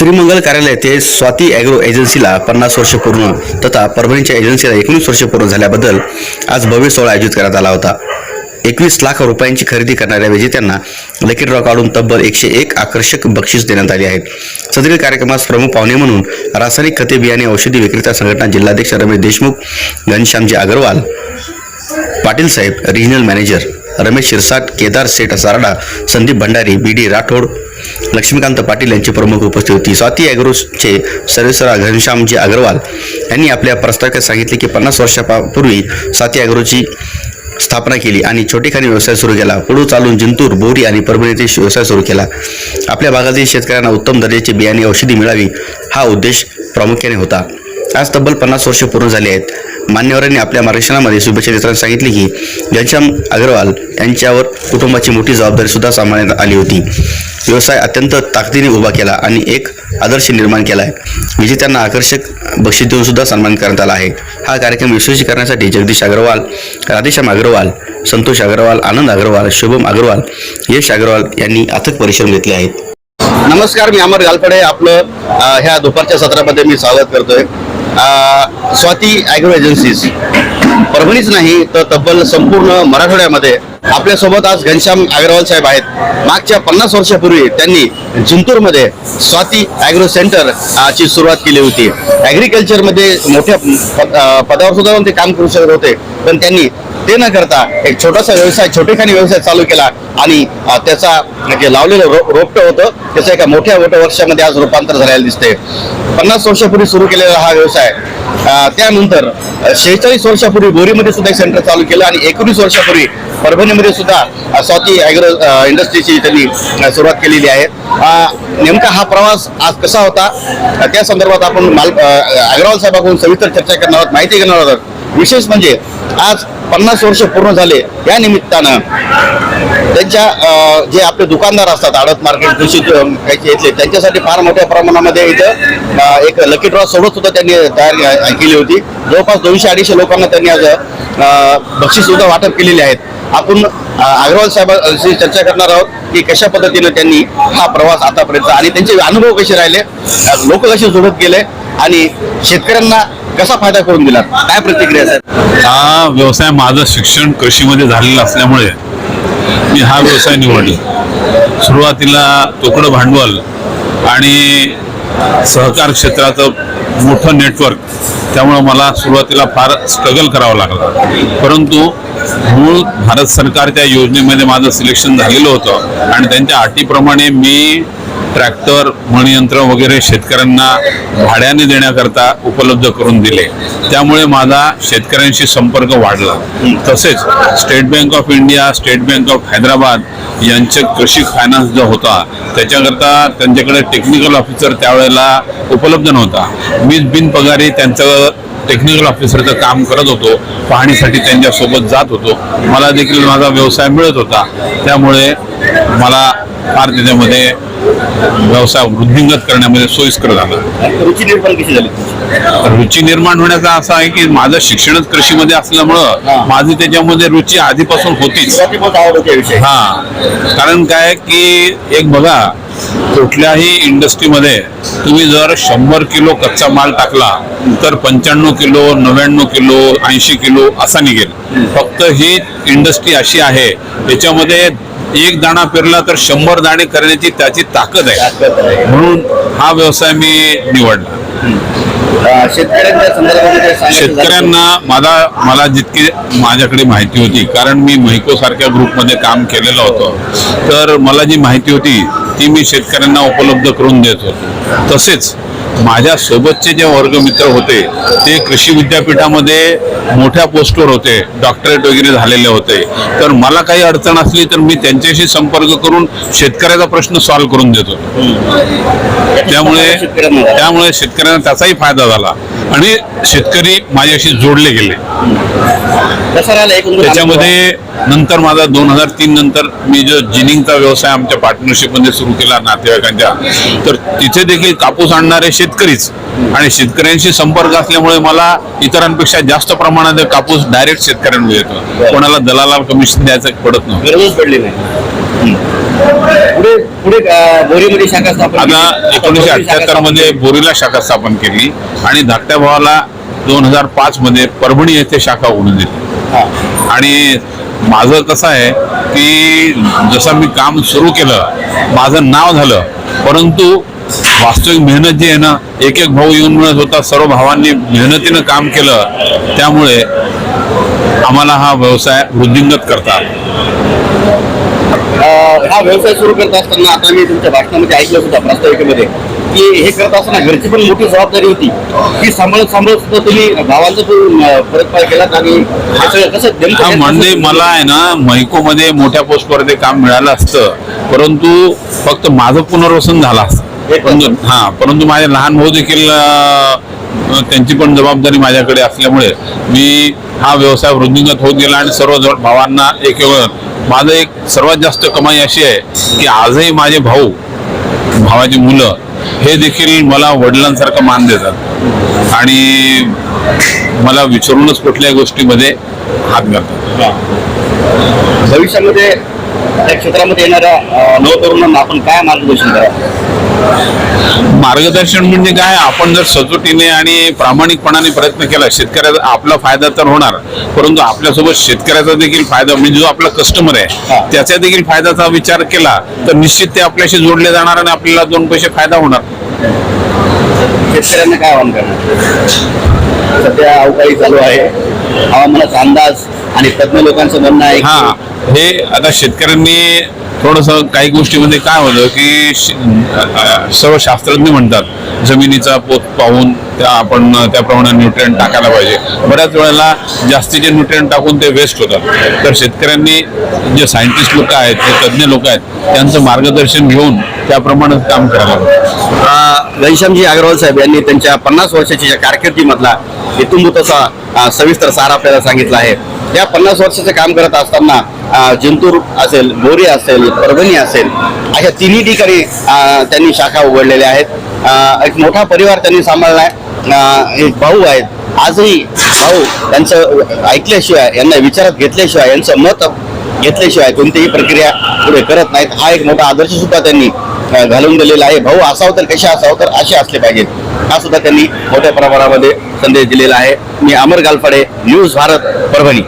श्रीमंगल कार्यालय ते स्वाती ॲग्रो एजन्सीला पन्नास वर्ष पूर्ण तथा परभणीच्या एजन्सीला एकोणीस वर्ष पूर्ण झाल्याबद्दल आज भव्य सोहळा आयोजित करण्यात आला होता. एकवीस लाख रुपयांची खरेदी करणाऱ्या विजेत्यांना लकी ड्रॉ काढून तब्बल एकशे एक आकर्षक बक्षीस देण्यात आली आहेत सदरील कार्यक्रमास प्रमुख पाहुणे म्हणून रासायनिक खते बियाणे औषधी विक्रेता संघटना जिल्हाध्यक्ष रमेश देशमुख घनश्यामजी अग्रवाल पाटील साहेब regional manager Ramesh Shirsat Kedar Seth Sarda Sandeep Bhandari B D Rathod Laxmikant Patil यांची प्रमुख उपस्थिती होती. स्वाती अॅग्रोचे सर्वेसरा घनश्यामजी अग्रवाल यांनी आपल्या प्रस्ताविकात सांगितले की पन्नास वर्षापूर्वी स्वाती अॅग्रोची स्थापना केली आणि छोटेखानी व्यवसाय सुरू केला. पुढू चालून जिंतूर बोरी आणि परभणी येथे व्यवसाय सुरू केला. आपल्या भागातील शेतकऱ्यांना उत्तम दर्जाची बियाणे औषधी मिळावी हा उद्देश प्रामुख्याने होता. आज तब्बल पन्नास वर्ष पूर्ण झाली आहेत. मान्यवरांनी आपल्या मार्गदर्शनामध्ये शुभेच्छा देताना सांगितले की घनश्याम अग्रवाल यांच्यावर कुटुंबाची मोठी जबाबदारी सुद्धा सांभाळण्यात आली होती. व्यवसाय अत्यंत ताकदीने उभा केला आणि एक आदर्श निर्माण केला आहे म्हणजे विजेत्यांना आकर्षक बक्षीस देऊन सुद्धा सन्मान करण्यात आला आहे. हा कार्यक्रम यशस्वी करण्यासाठी जगदीश अग्रवाल राधेश्याम अग्रवाल संतोष अग्रवाल आनंद अग्रवाल शुभम अग्रवाल यश अग्रवाल यांनी अथक परिश्रम घेतले आहेत. नमस्कार मी अमर गालपडे आपलं ह्या दुपारच्या सत्रामध्ये मी स्वागत करतोय. Swati agro agencies. परभणीच नाही तर तब्बल संपूर्ण मराठवाड्यामध्ये आपल्यासोबत आज घनश्याम अग्रवाल साहेब आहेत. मागच्या पन्नास वर्षापूर्वी त्यांनी जिंतूरमध्ये स्वाती ॲग्रो सेंटर ची सुरुवात केली होती. ॲग्रिकल्चरमध्ये मोठ्या पद- पदावर सुद्धा ते काम करू शकत होते. पण त्यांनी ते न करता एक छोटासा व्यवसाय छोटेखानी व्यवसाय चालू केला आणि त्याचा जे लावलेलं रो रोपटं होतं त्याचं एका मोठ्या मोठ्या वर्षामध्ये आज रूपांतर झालेलं दिसते पन्नास वर्षापूर्वी सुरू केलेला हा व्यवसाय त्यानंतर शेहेचाळीस वर्षापूर्वी बोरीमध्ये सुद्धा एक सेंटर चालू केलं आणि एकोणीस वर्षापूर्वी परभणीमध्ये सुद्धा स्वाती ॲग्रो इंडस्ट्रीची त्यांनी सुरुवात केलेली आहे. नेमका हा प्रवास आज कसा होता? त्या संदर्भात आपण माल अग्रवाल साहेबांकडून सविस्तर चर्चा करणार आहोत माहिती घेणार आहोत. विशेष म्हणजे आज पन्नास वर्ष पूर्ण झाले या निमित्तानं त्यांच्या जे आपले दुकानदार असतात आडत मार्केट कृषी अ, त्यांच्यासाठी फार मोठ्या प्रमाणामध्ये इथं एक लकी ड्रॉ सोडत सुद्धा त्यांनी तयार केली होती. जवळपास दोनशे अडीचशे लोकांना त्यांनी आज बक्षीस सुद्धा वाटप केलेली आहेत. आपण अग्रवाल साहेबांशी चर्चा करणार आहोत की कशा पद्धतीनं त्यांनी हा प्रवास आतापर्यंत आणि त्यांचे अनुभव कसे राहिले? लोक कसे जोडत गेले? आणि शेतकऱ्यांना कसा फायदा करून दिला काय प्रतिक्रिया साहेब हा व्यवसाय माझं शिक्षण कृषीमध्ये झालेलं असल्यामुळे मी हा व्यवसाय निवडला. सुरुवातीला तोकडं भांडवल आणि सहकार क्षेत्राचं मोठं नेटवर्क त्यामुळं मला सुरुवातीला फार स्ट्रगल करावं लागलं. परंतु मूळ भारत सरकारच्या योजनेमध्ये माझं सिलेक्शन झालेलं होतं आणि त्यांच्या अटीप्रमाणे मी ट्रॅक्टर मणयंत्र वगैरे शेतकऱ्यांना भाड्याने देण्याकरता उपलब्ध करून दिले. त्यामुळे माझा शेतकऱ्यांशी संपर्क वाढला. तसेच State Bank of India State Bank of Hyderabad यांचे कृषी फायनान्स जो होता त्याच्याकरता त्यांच्याकडे टेक्निकल ऑफिसर त्यावेळेला उपलब्ध नव्हता. मीच बिनपगारी त्यांचं टेक्निकल ऑफिसरचं काम करत होतो पाहणीसाठी त्यांच्यासोबत जात होतो. मला देखील माझा व्यवसाय मिळत होता. त्यामुळे मला फार त्याच्यामध्ये व्यवसाय वृद्धिंगत करण्यामध्ये सोयीस्कर झाला. रुची निर्माण कशी झाली? रुची निर्माण होण्याचा असा आहे की माझं शिक्षणच कृषीमध्ये असल्यामुळं. माझी त्याच्यामध्ये रुची आधीपासून होतीच. हा. कारण काय की एक बघा कुठल्याही इंडस्ट्रीमध्ये तुम्ही जर शंभर किलो कच्चा माल टाकला तर पंच्याण्णव किलो नव्याण्णव किलो ऐंशी किलो असा निघेल. फक्त ही इंडस्ट्री अशी आहे त्याच्यामध्ये एक दाणा पेरला तर शंभर दाणे करण्याची त्याची ताकद आहे. म्हणून हा व्यवसाय मी निवडला. शेतकऱ्यांना मला मला जितकी माझ्याकडे माहिती होती कारण मी महिको सारख्या ग्रुपमध्ये काम केलेलं होतं तर मला जी माहिती होती ती मी शेतकऱ्यांना उपलब्ध करून देत. होतो तसेच माझ्या सोबतचे जे वर्गमित्र होते ते कृषी विद्यापीठामध्ये मोठ्या पोस्टवर होते डॉक्टरेट वगैरे झालेले होते. तर मला काही अडचण असली तर मी त्यांच्याशी संपर्क करून शेतकऱ्याचा प्रश्न सॉल्व्ह करून देत. त्यामुळे. त्यामुळे शेतकऱ्यांना त्याचाही फायदा झाला आणि शेतकरी माझ्याशी जोडले गेले. त्याच्यामध्ये नंतर माझा दोन हजार तीन नंतर मी जो जिनिंगचा व्यवसाय आमच्या पार्टनरशिपमध्ये सुरू केला नातेवाईकांच्या तर तिथे देखील कापूस आणणारे शेतकरीच आणि शेतकऱ्यांशी संपर्क असल्यामुळे मला इतरांपेक्षा जास्त प्रमाणात कापूस डायरेक्ट शेतकऱ्यांमध्ये येतो. कोणाला दलाला कमिशन द्यायचं पडत नव्हतं. गरजच पडली नाही. पुढे पुढे अं, बोरीमध्ये शाखा स्थापन. आता एकोणीसशे अठ्याहत्तरमध्ये बोरीला शाखा स्थापन केली आणि धाकट्या भावाला दोन हजार पाच मध्ये परभणी येथे शाखा उघडून दिली. आणि माझं कसं आहे की जसं मी काम सुरू केलं माझं नाव झालं परंतु वास्तविक मेहनत जी आहे ना एक एक भाऊ येऊन मिळत होता सर्व भावांनी मेहनतीनं काम केलं त्यामुळे आम्हाला हा व्यवसाय वृद्धिंगत करतात हा व्यवसाय सुरू करत असताना आता मी तुमच्या भाषणामध्ये ऐकलं सुद्धा प्रास्ताविकेमध्ये. की हे करत असताना घरची पण मोठी जबाबदारी होती. की सांभाळत सांभाळत सुद्धा तुम्ही भावांचा पण अं, परतपार केलात आणि कसं म्हणजे मला आहे ना महिको मध्ये मोठ्या पोस्टवर ते काम मिळालं असतं. परंतु फक्त माझं पुनर्वसन झालं असतं. परंतु हा परंतु माझे लहान भाऊ देखील त्यांची पण जबाबदारी माझ्याकडे असल्यामुळे मी हा व्यवसाय वृद्धिंगत होत गेला आणि सर्व भावांना एक माझं एक सर्वात जास्त कमाई अशी आहे की आजही माझे भाऊ भावाची मुलं हे देखील मला वडिलांसारखं मान देतात. आणि मला विचारूनच कुठल्याही गोष्टीमध्ये हात घालतात. भविष्यामध्ये त्या क्षेत्रामध्ये येणाऱ्या नव नवतरुणांना आपण काय मार्गदर्शन करा मार्गदर्शन म्हणजे काय? आपण जर सचोटीने आणि प्रामाणिकपणाने प्रयत्न केला शेतकऱ्याचा आपला फायदा तर होणार परंतु आपल्यासोबत शेतकऱ्याचा देखील फायदा म्हणजे जो आपला कस्टमर. आहे त्याच्या देखील फायद्याचा विचार केला तर निश्चित ते आपल्याशी जोडले जाणार आणि आपल्याला दोन पैसे फायदा होणार. शेतकऱ्यांना काय आव्हान करणार? सध्या अवकाळी चालू आहे. हवामानाचा अंदाज आणि तज्ञ लोकांचं म्हणणं आहे हा. हे आता शेतकऱ्यांनी थोडंसं काही गोष्टीमध्ये काय होतं की श- सर्व शास्त्रज्ञ म्हणतात जमिनीचा पोत पाहून त्या आपण त्याप्रमाणे न्यूट्रिएंट टाकायला पाहिजे. बऱ्याच वेळेला जास्तीचे न्यूट्रिएंट टाकून ते वेस्ट होतात. तर शेतकऱ्यांनी जे सायंटिस्ट लोक आहेत जे तज्ज्ञ लोक आहेत त्यांचं मार्गदर्शन घेऊन त्याप्रमाणे काम करावं घनश्यामजी अग्रवाल साहेब यांनी त्यांच्या पन्नास वर्षाच्या या कारकिर्दीमधला इतुंबूत तसा सविस्तर सार आपल्याला सांगितला आहे. या पन्नास वर्षाचं काम करत असताना जिंतूर असेल बोरी असेल परभणी असेल अशा तिन्ही ठिकाणी त्यांनी शाखा उघडलेल्या आहेत. एक मोठा परिवार त्यांनी सांभाळला आहे. एक भाऊ आहेत. आजही भाऊ यांचं ऐकल्याशिवाय यांना विचारात घेतल्याशिवाय यांचं मत घेतल्याशिवाय कोणतीही प्रक्रिया पुढे करत नाहीत. हा एक मोठा आदर्श सुद्धा त्यांनी घालून दिलेला आहे. भाऊ असावं तर कसे असावं तर असे असले पाहिजेत. हा सुद्धा त्यांनी मोठ्या प्रमाणामध्ये संदेश दिलेला आहे. मी अमर गालफडे न्यूज भारत परभणी.